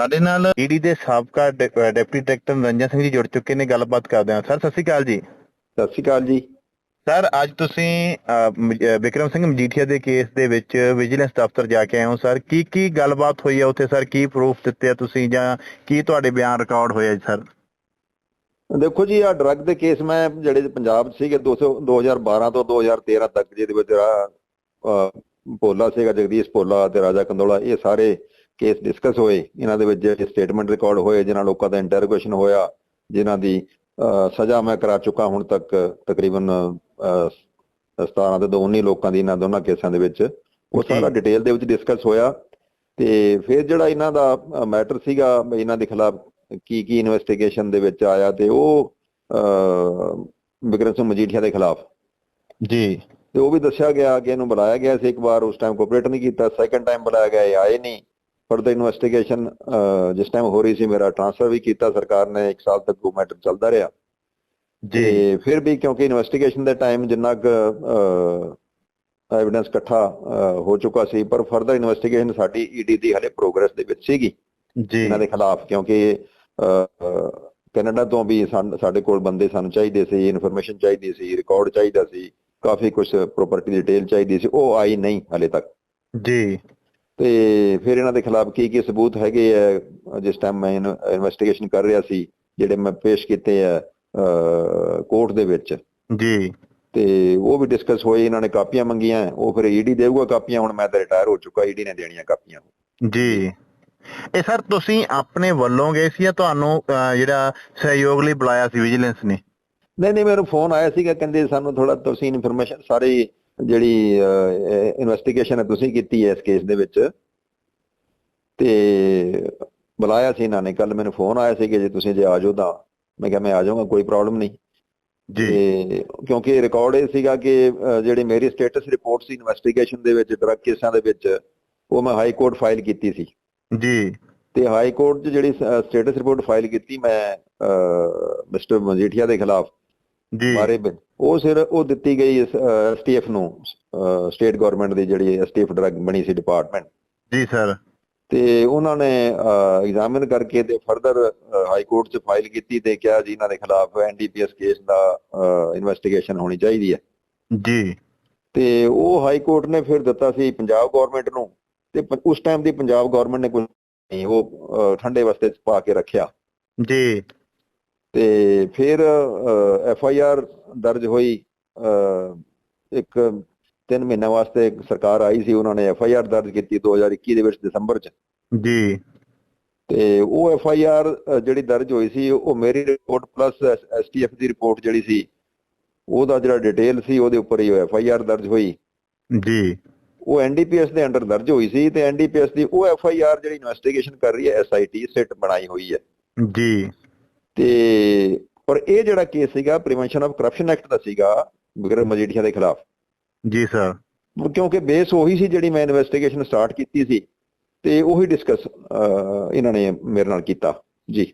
ਸਾਡੇ ਨਾਲ ਈਡੀ ਦੇ ਸਾਬਕਾ ਡਿਪਟੀ ਡਾਇਰੈਕਟਰ ਨਿਰੰਜਨ ਸਿੰਘ ਜੀ ਜੁੜ ਚੁੱਕੇ ਨੇ ਗੱਲਬਾਤ ਕਰਦੇ ਹਾਂ। ਸਰ ਸਤਿ ਸ਼੍ਰੀ ਅਕਾਲ ਜੀ। ਸਤਿ ਸ਼੍ਰੀ ਅਕਾਲ ਜੀ। ਸਰ ਅੱਜ ਤੁਸੀਂ ਵਿਕਰਮ ਸਿੰਘ ਮਜੀਠੀਆ ਦੇ ਕੇਸ ਦੇ ਵਿੱਚ ਵਿਜੀਲੈਂਸ ਦਫ਼ਤਰ ਜਾ ਕੇ ਆਏ ਹੋ ਸਰ। ਕੀ ਕੀ ਗੱਲਬਾਤ ਹੋਈ ਹੈ ਉੱਥੇ ਸਰ? ਕੀ ਪ੍ਰੂਫ ਦਿੱਤੇ ਆ ਤੁਸੀਂ ਜਾਂ ਕੀ ਤੁਹਾਡੇ ਬਿਆਨ ਰਿਕਾਰਡ ਹੋਏ ਆ ਜੀ ਸਰ? ਦੇਖੋ ਜੀ ਆ ਡਰੱਗ ਦੇ ਕੇਸ ਮੈਂ ਜਿਹੜੇ ਪੰਜਾਬ 'ਚ ਸੀਗੇ 200 2012 ਤੋਂ 2013 ਤੱਕ ਜਿਹਦੇ ਵਿੱਚ ਅਹ, ਭੋਲਾ ਸੀਗਾ ਜਗਦੀਸ਼ ਭੋਲਾ ਤੇ ਰਾਜਾ ਕੰਦੋਲਾ ਇਹ ਸਾਰੇ ਕੇਸ ਡਿਸਕਸ ਹੋਏ ਇਹਨਾਂ ਦੇ ਵਿੱਚ ਜਿਹੜੇ ਸਟੇਟਮੈਂਟ ਰਿਕਾਰਡ ਹੋਏ ਜਿਨ੍ਹਾਂ ਲੋਕਾਂ ਦਾ ਇੰਟਰੋਗੇਸ਼ਨ ਹੋਇਆ ਜਿਨ੍ਹਾਂ ਦੀ ਸਜ਼ਾ ਮੈਂ ਕਰਾ ਚੁੱਕਾ ਹੁਣ ਤੱਕ ਤਕਰੀਬਨ ਅਹ, 17 ਤੇ 19 ਲੋਕਾਂ ਦੀ ਇਹਨਾਂ ਦੋਨਾਂ ਕੇਸਾਂ ਦੇ ਵਿੱਚ। ਉਹ। ਸਾਰਾ ਡਿਟੇਲ ਦੇ ਵਿੱਚ ਡਿਸਕਸ ਹੋਇਆ। ਤੇ ਫਿਰ ਜਿਹੜਾ ਇਹਨਾਂ ਦਾ ਮੈਟਰ ਸੀਗਾ ਇਹਨਾਂ ਦੇ ਖਿਲਾਫ ਕੀ ਕੀ ਇਨਵੈਸਟੀਗੇਸ਼ਨ ਦੇ ਵਿੱਚ ਆਇਆ ਤੇ ਉਹ ਅਹ, ਵਿਕਰਮ ਸਿੰਘ ਮਜੀਠੀਆ ਦੇ ਖਿਲਾਫ। ਜੀ। ਤੇ ਉਹ ਵੀ ਦੱਸਿਆ ਗਿਆ ਕਿ ਇਹਨੂੰ ਬੁਲਾਇਆ ਗਿਆ ਸੀ। ਇੱਕ ਵਾਰ ਉਸ ਟਾਈਮ ਕੋਆਪਰੇਟ ਨਹੀਂ ਕੀਤਾ। ਸੈਕੰਡ ਟਾਈਮ ਬੁਲਾਇਆ ਗਿਆ ਇਹ ਆਏ ਨਹੀਂ। ਫਰਦਰ ਇਨਵੈਸਟੀਗੇਸ਼ਨ ਜਿਸ ਟਾਈਮ ਹੋ ਰਹੀ ਸੀ ਮੇਰਾ ਟ੍ਰਾਂਸਫਰ ਵੀ ਕੀਤਾ ਸਰਕਾਰ ਨੇ 1 ਸਾਲ ਤੱਕ ਉਹ ਮੈਟਰ ਚੱਲਦਾ ਰਿਹਾ। ਜੀ। ਫਿਰ ਵੀ ਕਿਉਂਕਿ ਇਨਵੈਸਟੀਗੇਸ਼ਨ ਦੇ ਟਾਈਮ ਜਿੰਨਾ ਕੁ ਐਵੀਡੈਂਸ ਇਕੱਠਾ ਹੋ ਚੁੱਕਾ ਸੀ ਪਰ ਫਰਦਰ ਇਨਵੈਸਟੀਗੇਸ਼ਨ ਸਾਡੀ ਈਡੀ ਦੀ ਹਲੇ ਪ੍ਰੋਗਰੈਸ ਦੇ ਵਿੱਚ ਸੀਗੀ। ਜੀ। ਇਹਨਾਂ ਦੇ ਖਿਲਾਫ ਕਿਉਂਕਿ ਕੈਨੇਡਾ ਤੋਂ ਵੀ ਸਾਡੇ ਕੋਲ ਬੰਦੇ ਸਾਨੂੰ ਚਾਹੀਦੇ ਸੀ ਇਨਫੋਰਮੇਸ਼ਨ ਚਾਹੀਦੀ ਸੀ ਰਿਕਾਰਡ ਚਾਹੀਦਾ ਸੀ ਕਾਫੀ ਕੁਝ ਪ੍ਰਾਪਰਟੀ ਡਿਟੇਲ ਚਾਹੀਦੀ ਸੀ ਉਹ ਆਈ ਨਹੀਂ ਹਲੇ ਤੱਕ। ਜੀ। ਤੇ ਫਿਰ ਇਹਨਾਂ ਦੇ ਖਿਲਾਫ ਕੀ ਕੀ ਸਬੂਤ ਹੈਗੇ ਆ ਜਿਸ ਟਾਈਮ ਮੈਂ ਇਨਵੈਸਟੀਗੇਸ਼ਨ ਕਰ ਰਿਹਾ ਸੀ ਜਿਹੜੇ ਮੈਂ ਪੇਸ਼ ਕੀਤੇ ਆ ਕੋਰਟ ਦੇ ਵਿੱਚ। ਜੀ। ਤੇ ਉਹ ਵੀ ਡਿਸਕਸ ਹੋਏ ਇਹਨਾਂ ਨੇ ਕਾਪੀਆਂ ਮੰਗੀਆਂ ਉਹ ਫਿਰ ਈਡੀ ਦੇਊਗਾ ਕਾਪੀਆਂ ਹੁਣ ਮੈਂ ਤਾਂ ਰਿਟਾਇਰ ਹੋ ਚੁੱਕਾ ਈਡੀ ਨੇ ਦੇਣੀਆਂ ਕਾਪੀਆਂ। ਜੀ। ਇਹ ਸਰ ਤੁਸੀਂ ਆਪਣੇ ਵੱਲੋਂ ਗਏ ਸੀ ਜਾਂ ਤੁਹਾਨੂੰ ਜਿਹੜਾ ਸਹਿਯੋਗ ਲਈ ਬੁਲਾਇਆ ਸੀ ਵਿਜੀਲੈਂਸ ਨੇ? ਨਹੀਂ ਨਹੀਂ ਮੈਨੂੰ ਫੋਨ ਆਇਆ ਸੀਗਾ ਕਹਿੰਦੇ ਸਾਨੂੰ ਥੋੜਾ ਤੁਸੀਂ ਇਨਫੋਰਮੇਸ਼ਨ ਸਾਰੀ ਜਿਹੜੀ ਇਨਵੈਸਟੀਗੇਸ਼ਨ ਹੈ ਤੁਸੀਂ ਕੀਤੀ ਹੈ ਇਸ ਕੇਸ ਦੇ ਵਿੱਚ। ਤੇ ਬੁਲਾਇਆ ਸੀ ਇਹਨਾਂ ਨੇ। ਕੱਲ ਮੈਨੂੰ ਫੋਨ ਆਇਆ ਸੀ ਕਿ ਜੇ ਤੁਸੀਂ ਜੇ ਆ ਜਾਓ ਤਾਂ। ਮੈਂ ਕਿਹਾ ਮੈਂ ਆ ਜਾਊਂਗਾ ਕੋਈ ਪ੍ਰੋਬਲਮ ਨਹੀਂ। ਜੀ। ਕਿਉਂਕਿ ਰਿਕਾਰਡ ਇਹ ਸੀਗਾ ਕਿ ਜਿਹੜੀ ਮੇਰੀ ਸਟੇਟਸ ਰਿਪੋਰਟ ਸੀ ਇਨਵੈਸਟੀਗੇਸ਼ਨ ਦੇ ਵਿੱਚ ਡਰੱਗ ਕੇਸਾਂ ਦੇ ਵਿੱਚ ਉਹ ਮੈਂ ਹਾਈ ਕੋਰਟ ਫਾਈਲ ਕੀਤੀ ਸੀ। ਜੀ। ਤੇ ਹਾਈ ਕੋਰਟ 'ਚ ਜਿਹੜੀ ਸਟੇਟਸ ਰਿਪੋਰਟ ਫਾਈਲ ਕੀਤੀ ਮੈਂ ਮਿਸਟਰ ਮਜੀਠੀਆ ਦੇ ਖਿਲਾਫ ਜੀ। ਬਾਰੇ ਬ- ਉਹ ਸਿਰ ਉਹ ਦਿੱਤੀ ਗਈ ਐਸਟੀਐਫ ਨੂੰ ਸਟੇਟ ਗਵਰਨਮੈਂਟ ਦੀ ਜਿਹੜੀ ਐਸਟੀਐਫ ਡਰੱਗ ਬਣੀ ਸੀ ਡਿਪਾਰਟਮੈਂਟ ਜੀ ਸਰ ਤੇ ਉਹਨਾਂ ਨੇ ਐਗਜ਼ਾਮਿਨ ਕਰਕੇ ਤੇ ਫਰਦਰ ਹਾਈ ਕੋਰਟ 'ਚ ਫਾਈਲ ਕੀਤੀ ਤੇ ਕਿਹਾ ਜੀ ਇਹਨਾਂ ਦੇ ਖਿਲਾਫ ਐਨਡੀਪੀਐਸ ਕੇਸ ਦਾ ਇਨਵੈਸਟੀਗੇਸ਼ਨ ਹੋਣੀ ਚਾਹੀਦੀ ਹੈ। ਜੀ। ਤੇ ਉਹ ਹਾਈ ਕੋਰਟ ਨੇ ਫਿਰ ਦਿੱਤਾ ਸੀ ਪੰਜਾਬ ਗਵਰਨਮੈਂਟ ਨੂੰ ਤੇ ਉਸ ਟਾਈਮ ਦੀ ਪੰਜਾਬ ਗਵਰਨਮੈਂਟ ਨੇ ਕੁਝ ਨਹੀਂ ਉਹ ਠੰਡੇ ਵਸਤੇ ਪਾ ਕੇ ਰੱਖਿਆ। ਜੀ। ਤੇ ਫਿਰ ਐਫ ਆਈ ਆਰ ਦਰਜ ਹੋਈ ਇੱਕ ਤਿੰਨ ਮਹੀਨਿਆਂ ਵਾਸਤੇ ਸਰਕਾਰ ਆਈ ਸੀ ਉਹਨਾਂ ਨੇ ਐਫ ਆਈ ਆਰ ਦਰਜ ਕੀਤੀ 2021 ਦੇ ਵਿੱਚ ਦਸੰਬਰ ਚ। ਜੀ। ਤੇ ਉਹ ਐਫ ਆਈ ਆਰ ਜਿਹੜੀ ਦਰਜ ਹੋਈ ਸੀ ਉਹ ਮੇਰੀ report plus S T F ਦੀ ਰਿਪੋਰਟ ਜਿਹੜੀ ਸੀ ਉਹਦਾ ਜਿਹੜਾ ਡਿਟੇਲ ਸੀ ਉਹਦੇ ਉੱਪਰ ਹੀ ਐਫ ਆਈ ਆਰ ਦਰਜ ਹੋਈ। ਜੀ। ਉਹ ਐਨਡੀਪੀਐਸ ਦੇ ਅੰਡਰ ਦਰਜ ਹੋਈ ਸੀ ਤੇ ਐਨਡੀਪੀਐਸ ਦੀ ਉਹ ਐਫ ਆਈ ਆਰ ਜਿਹੜੀ ਇਨਵੈਸਟੀਗੇਸ਼ਨ ਕਰ ਰਹੀ ਹੈ ਐਸਆਈਟੀ ਸਿਟ ਬਣਾਈ ਹੋਈ ਹੈ। ਜੀ। ਤੇ ਪਰ ਇਹ ਜਿਹੜਾ ਕੇਸ ਸੀਗਾ ਪ੍ਰੀਵੈਂਸ਼ਨ ਆਫ ਕਰਪਸ਼ਨ ਐਕਟ ਦਾ ਸੀਗਾ ਵਿਕਰਮ ਮਜੀਠੀਆ ਦੇ ਖਿਲਾਫ। ਜੀ ਸਰ ਕਿਉਂਕਿ ਬੇਸ ਉਹੀ ਸੀ ਜਿਹੜੀ ਮੈਂ ਇਨਵੈਸਟੀਗੇਸ਼ਨ ਸਟਾਰਟ ਕੀਤੀ ਸੀ ਤੇ ਉਹੀ ਡਿਸਕਸ ਇਹਨਾਂ ਨੇ ਮੇਰੇ ਨਾਲ ਕੀਤਾ। ਜੀ।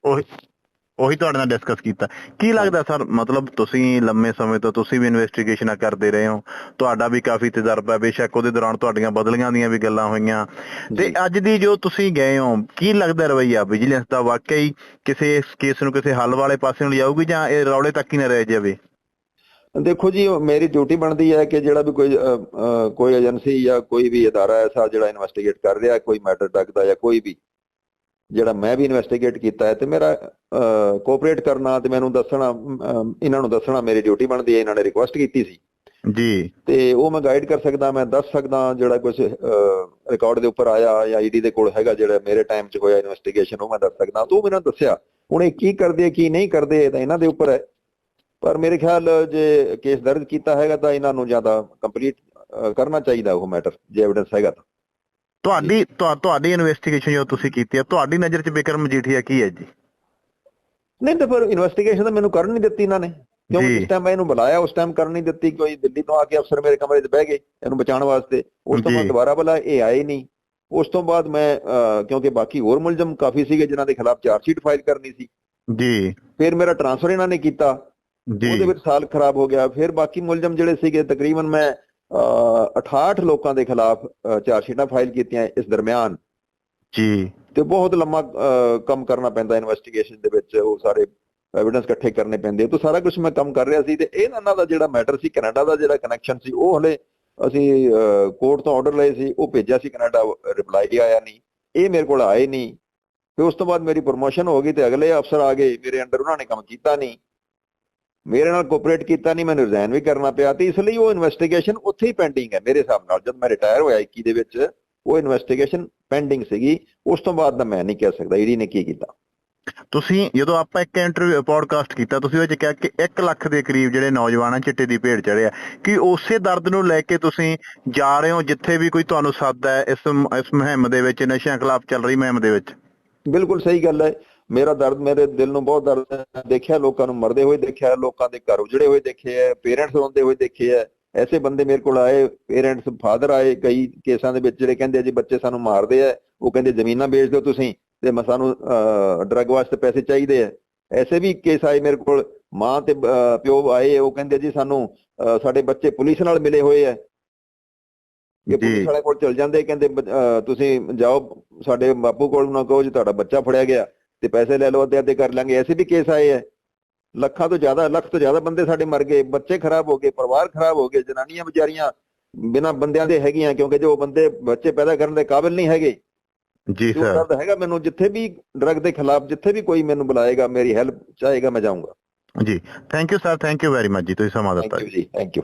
ਉਹੀ ਤੁਹਾਡੇ ਨਾਲ ਡਿਸਕਸ ਕੀਤਾ। ਕੀ ਲੱਗਦਾ ਸਰ ਮਤਲਬ ਤੁਸੀਂ ਲੰਮੇ ਸਮੇਂ ਤੋਂ ਤੁਸੀਂ ਵੀ ਇਨਵੈਸਟੀਗੇਸ਼ਨਾਂ ਕਰਦੇ ਰਹੇ ਹੋ। ਤੁਹਾਡਾ ਵੀ ਕਾਫੀ ਤਜਰਬਾ ਬੇਸ਼ੱਕ ਉਹਦੇ ਦੌਰਾਨ ਤੁਹਾਡੀਆਂ ਬਦਲੀਆਂ ਦੀਆਂ ਵੀ ਗੱਲਾਂ ਹੋਈਆਂ। ਤੇ। ਅੱਜ ਦੀ ਜੋ ਤੁਸੀਂ ਗਏ ਹੋ ਕੀ ਲੱਗਦਾ ਰਵਈਆ ਵਿਜੀਲੈਂਸ ਦਾ? ਵਾਕਈ ਕਿਸੇ ਇਸ ਕੇਸ ਨੂੰ ਕਿਸੇ ਹੱਲ ਵਾਲੇ ਪਾਸੇ ਨੂੰ ਲਿਆਊਗੀ ਜਾਂ ਇਹ ਰੌਲੇ ਤੱਕ ਹੀ ਨਾ ਰਹਿ ਜਾਵੇ? ਦੇਖੋ ਜੀ ਮੇਰੀ ਡਿਊਟੀ ਬਣਦੀ ਹੈ ਕਿ ਜਿਹੜਾ ਵੀ ਕੋਈ ਕੋਈ ਏਜੰਸੀ ਜਾਂ ਕੋਈ ਵੀ ਅਦਾਰਾ ਐਸਾ ਜਿਹੜਾ ਇਨਵੈਸਟੀਗੇਟ ਕਰ ਰਿਹਾ ਕੋਈ ਮੈਟਰ ਡਰਗ ਦਾ ਜਾਂ ਕੋਈ ਵੀ ਜਿਹੜਾ ਮੈਂ ਵੀ ਇਨਵੈਸਟੀਗੇਟ ਕੀਤਾ ਹੈ ਤੇ ਮੇਰਾ ਕੋਆਪਰੇਟ ਕਰਨਾ ਤੇ ਮੈਨੂੰ ਦੱਸਣਾ ਇਹਨਾਂ ਨੂੰ ਦੱਸਣਾ ਮੇਰੀ ਡਿਊਟੀ ਬਣਦੀ ਹੈ ਇਹਨਾਂ ਨੇ ਰਿਕੁਐਸਟ ਕੀਤੀ ਸੀ। ਜੀ। ਤੇ ਉਹ ਮੈਂ ਗਾਈਡ ਕਰ ਸਕਦਾ ਮੈਂ ਦੱਸ ਸਕਦਾ ਜਿਹੜਾ ਕੁਝ ਰਿਕਾਰਡ ਦੇ ਉੱਪਰ ਆਇਆ ਜਾਂ ਈਡੀ ਦੇ ਕੋਲ ਹੈਗਾ ਜਿਹੜਾ ਮੇਰੇ ਟਾਈਮ 'ਚ ਹੋਇਆ ਇਨਵੈਸਟੀਗੇਸ਼ਨ ਉਹ ਮੈਂ ਦੱਸ ਸਕਦਾ। ਤੂੰ ਮੈਨੂੰ ਦੱਸਿਆ ਹੁਣ ਇਹ ਕੀ ਕਰਦੇ ਕੀ ਨਹੀਂ ਕਰਦੇ ਇਹ ਤਾਂ ਇਹਨਾਂ ਦੇ ਉੱਪਰ ਹੈ। ਪਰ ਮੇਰੇ ਖਿਆਲ ਜੇ ਕੇਸ ਦਰਜ ਕੀਤਾ ਹੈਗਾ ਤਾਂ ਇਹਨਾਂ ਨੂੰ ਜ਼ਿਆਦਾ ਕੰਪਲੀਟ ਕਰਨਾ ਚਾਹੀਦਾ ਉਹ ਮੈਟਰ ਜੇ ਐਵੀਡੈਂਸ ਹੈਗਾ ਤਾਂ। ਤੁਹਾਡੀ ਤੁਹਾ- ਤੁਹਾਡੀ ਇਨਵੈਸਟੀਗੇਸ਼ਨ ਜੋ ਤੁਸੀਂ ਕੀਤੀ ਹੈ ਤੁਹਾਡੀ ਨਜ਼ਰ 'ਚ ਬਿਕਰਮ ਮਜੀਠੀਆ ਕੀ ਹੈ ਜੀ? ਨਹੀਂ ਤਾਂ ਫਿਰ ਇਨਵੈਸਟੀਗੇਸ਼ਨ ਤਾਂ ਮੈਨੂੰ ਕਰਨ ਨਹੀਂ ਦਿੱਤੀ ਇਹਨਾਂ ਨੇ। ਕਿਉਂਕਿ। ਜਿਸ ਟਾਈਮ ਮੈਂ ਇਹਨੂੰ ਬੁਲਾਇਆ ਉਸ ਟਾਈਮ ਕਰਨ ਨਹੀਂ ਦਿੱਤੀ ਕੋਈ ਦਿੱਲੀ ਤੋਂ ਆ ਕੇ ਅਫਸਰ ਮੇਰੇ ਕਮਰੇ 'ਚ ਬਹਿ ਗਏ ਇਹਨੂੰ ਬਚਾਉਣ ਵਾਸਤੇ। ਉਸ ਤੋਂ ਬਾਅਦ। ਦੁਬਾਰਾ ਬੁਲਾਇਆ ਇਹ ਆਏ ਨਹੀਂ ਉਸ ਤੋਂ ਬਾਅਦ ਮੈਂ ਕਿਉਂਕਿ ਬਾਕੀ ਹੋਰ ਮੁਲਜ਼ਮ ਕਾਫੀ ਸੀਗੇ ਜਿਨ੍ਹਾਂ ਦੇ ਖਿਲਾਫ ਚਾਰਜ ਸ਼ੀਟ ਫਾਈਲ ਕਰਨੀ ਸੀ। ਜੀ। ਫਿਰ ਮੇਰਾ ਟ੍ਰਾਂਸਫਰ ਇਹਨਾਂ ਨੇ ਕੀਤਾ। ਜੀ। ਉਹਦੇ ਵਿੱਚ ਸਾਲ ਖਰਾਬ ਹੋ ਗਿਆ। ਫਿਰ ਬਾਕੀ ਮੁਲਜ਼ਮ ਜਿਹੜੇ ਸੀਗੇ ਤਕਰੀਬਨ ਮੈਂ 68 ਲੋਕਾਂ ਦੇ ਖਿਲਾਫ ਚਾਰਜ ਸ਼ੀਟਾਂ ਫਾਈਲ ਕੀਤੀਆਂ ਇਸ ਦਰਮਿਆਨ। ਜੀ। ਤੇ ਬਹੁਤ ਲੰਮਾ ਕੰਮ ਕਰਨਾ ਪੈਂਦਾ ਇਨਵੈਸਟੀਗੇਸ਼ਨ ਦੇ ਵਿੱਚ ਉਹ ਸਾਰੇ ਐਵੀਡੈਂਸ ਇਕੱਠੇ ਕਰਨੇ ਪੈਂਦੇ। ਤੇ ਸਾਰਾ ਕੁਝ ਮੈਂ ਕੰਮ ਕਰ ਰਿਹਾ ਸੀ ਤੇ ਇਹ ਇਹਨਾਂ ਦਾ ਜਿਹੜਾ ਮੈਟਰ ਸੀ ਕੈਨੇਡਾ ਦਾ ਜਿਹੜਾ ਕਨੈਕਸ਼ਨ ਸੀ ਉਹ ਹਲੇ ਅਸੀਂ ਕੋਰਟ ਤੋਂ ਆਰਡਰ ਲਏ ਸੀ ਉਹ ਭੇਜਿਆ ਸੀ ਕੈਨੇਡਾ ਰਿਪਲਾਈ ਆਇਆ ਨਹੀਂ। ਇਹ ਮੇਰੇ ਕੋਲ ਆਏ ਨਹੀਂ। ਤੇ ਉਸ ਤੋਂ ਬਾਅਦ ਮੇਰੀ ਪ੍ਰੋਮੋਸ਼ਨ ਹੋ ਗਈ ਤੇ ਅਗਲੇ ਅਫਸਰ ਆ ਗਏ ਮੇਰੇ ਅੰਡਰ ਉਹਨਾਂ ਨੇ ਕੰਮ ਕੀਤਾ ਨਹੀਂ। ਮੇਰੇ ਨਾਲ ਕੋਆਪਰੇਟ ਕੀਤਾ ਨਹੀਂ ਮੈਨੂੰ ਰਿਜ਼ਾਈਨ ਵੀ ਕਰਨਾ ਪਿਆ ਤੇ ਇਸ ਲਈ ਉਹ ਇਨਵੈਸਟੀਗੇਸ਼ਨ ਉੱਥੇ ਹੀ ਪੈਂਡਿੰਗ ਹੈ ਮੇਰੇ ਹਿਸਾਬ ਨਾਲ। ਜਦ ਮੈਂ ਰਿਟਾਇਰ ਹੋਇਆ 21 ਦੇ ਵਿੱਚ ਉਹ ਇਨਵੈਸਟੀਗੇਸ਼ਨ ਪੈਂਡਿੰਗ ਸੀਗੀ। ਉਸ ਤੋਂ ਬਾਅਦ ਦਾ ਮੈਂ ਨਹੀਂ ਕਹਿ ਸਕਦਾ ਈਡੀ ਨੇ ਕੀ ਕੀਤਾ। ਤੁਸੀਂ ਜਦੋਂ ਆਪਾਂ ਇੱਕ ਇੰਟਰਵਿਊ ਪੋਡਕਾਸਟ ਕੀਤਾ ਤੁਸੀਂ ਉਹ ਚ ਕਿਹਾ ਕਿ 1 ਲੱਖ ਦੇ ਕਰੀਬ ਜਿਹੜੇ ਨੌਜਵਾਨਾਂ ਚਿੱਟੇ ਦੀ ਭੇਡ ਚੜਿਆ ਕਿ ਉਸੇ ਦਰਦ ਨੂੰ ਲੈ ਕੇ ਤੁਸੀਂ ਜਾ ਰਹੇ ਹੋ ਜਿੱਥੇ ਵੀ ਕੋਈ ਤੁਹਾਨੂੰ ਸੱਦ ਹੈ ਇਸ ਇਸ ਮੁਹਿੰਮ ਦੇ ਵਿੱਚ ਨਸ਼ਿਆਂ ਖਿਲਾਫ ਚੱਲ ਰਹੀ ਮੁਹਿੰਮ ਦੇ ਵਿੱਚ? ਬਿਲਕੁਲ ਸਹੀ ਗੱਲ ਹੈ। ਮੇਰਾ ਦਰਦ ਮੇਰੇ ਦਿਲ ਨੂੰ ਬਹੁਤ ਦਰਦ ਦੇਖਿਆ ਲੋਕਾਂ ਨੂੰ ਮਰਦੇ ਹੋਏ ਦੇਖਿਆ ਲੋਕਾਂ ਦੇ ਘਰ ਉਜੜੇ ਹੋਏ ਦੇਖੇ ਹੈ ਪੇਰੈਂਟਸ ਰੋਂਦੇ ਹੋਏ ਦੇਖੇ ਹੈ। ਐਸੇ ਬੰਦੇ ਮੇਰੇ ਕੋਲ ਆਏ ਪੇਰੈਂਟਸ ਫਾਦਰ ਆਏ ਕਈ ਕੇਸਾਂ ਦੇ ਵਿੱਚ ਜਿਹੜੇ ਕਹਿੰਦੇ ਜੀ ਬੱਚੇ ਸਾਨੂੰ ਮਾਰਦੇ ਆ ਉਹ ਕਹਿੰਦੇ ਜ਼ਮੀਨਾਂ ਵੇਚ ਦਿਓ ਤੁਸੀਂ ਤੇ ਮੈਂ ਸਾਨੂੰ ਡਰੱਗ ਵਾਸਤੇ ਪੈਸੇ ਚਾਹੀਦੇ ਆ ਐਸੇ ਵੀ ਕੇਸ ਆਏ ਮੇਰੇ ਕੋਲ ਮਾਂ ਤੇ ਪਿਓ ਆਏ ਉਹ ਕਹਿੰਦੇ ਜੀ ਸਾਨੂੰ ਸਾਡੇ ਬੱਚੇ ਪੁਲਿਸ ਨਾਲ ਮਿਲੇ ਹੋਏ ਆ ਜੀ। ਕਿ ਪੁਲਿਸ ਵਾਲੇ ਕੋਲ ਚਲ ਜਾਂਦੇ ਕਹਿੰਦੇ ਤੁਸੀਂ ਜਾਓ ਸਾਡੇ ਬਾਪੂ ਕੋਲ ਨਾ ਕਹੋ ਜੀ ਤੁਹਾਡਾ ਬੱਚਾ ਫੜਿਆ ਗਿਆ। ਤੇ ਪੈਸੇ ਲੈ ਲਓ ਅੱਧੇ ਅੱਧੇ ਕਰ ਲਾਂਗੇ। ਐਸੇ ਵੀ ਕੇਸ ਆਏ ਆ ਲੱਖਾਂ ਤੋਂ ਜ਼ਿਆਦਾ ਲੱਖ ਤੋਂ ਜ਼ਿਆਦਾ ਬੰਦੇ ਸਾਡੇ ਮਰ ਗਏ। ਬੱਚੇ ਖਰਾਬ ਹੋ ਗਏ ਪਰਿਵਾਰ ਖਰਾਬ ਹੋ ਗਏ ਜਨਾਨੀਆਂ ਵਿਚਾਰੀਆਂ ਬਿਨਾਂ ਬੰਦਿਆਂ ਦੇ ਹੈਗੀਆਂ ਕਿਉਂਕਿ ਜੋ ਬੰਦੇ ਬੱਚੇ ਪੈਦਾ ਕਰਨ ਦੇ ਕਾਬਿਲ ਨਹੀਂ ਹੈਗੇ। ਜੀ ਸਰ ਦਰਦ ਹੈਗਾ ਮੈਨੂੰ ਜਿੱਥੇ ਵੀ ਡਰੱਗ ਦੇ ਖਿਲਾਫ ਜਿੱਥੇ ਵੀ ਕੋਈ ਮੈਨੂੰ ਬੁਲਾਏਗਾ ਮੇਰੀ ਹੈਲਪ ਚਾਹੇਗਾ ਮੈਂ ਜਾਊਂਗਾ। ਜੀ। Thank you sir thank you very much ਜੀ। ਤੁਸੀਂ ਸਮਾਂ ਥੈਂਕ ਦਿੱਤਾ ਯੂ ਜੀ। Thank you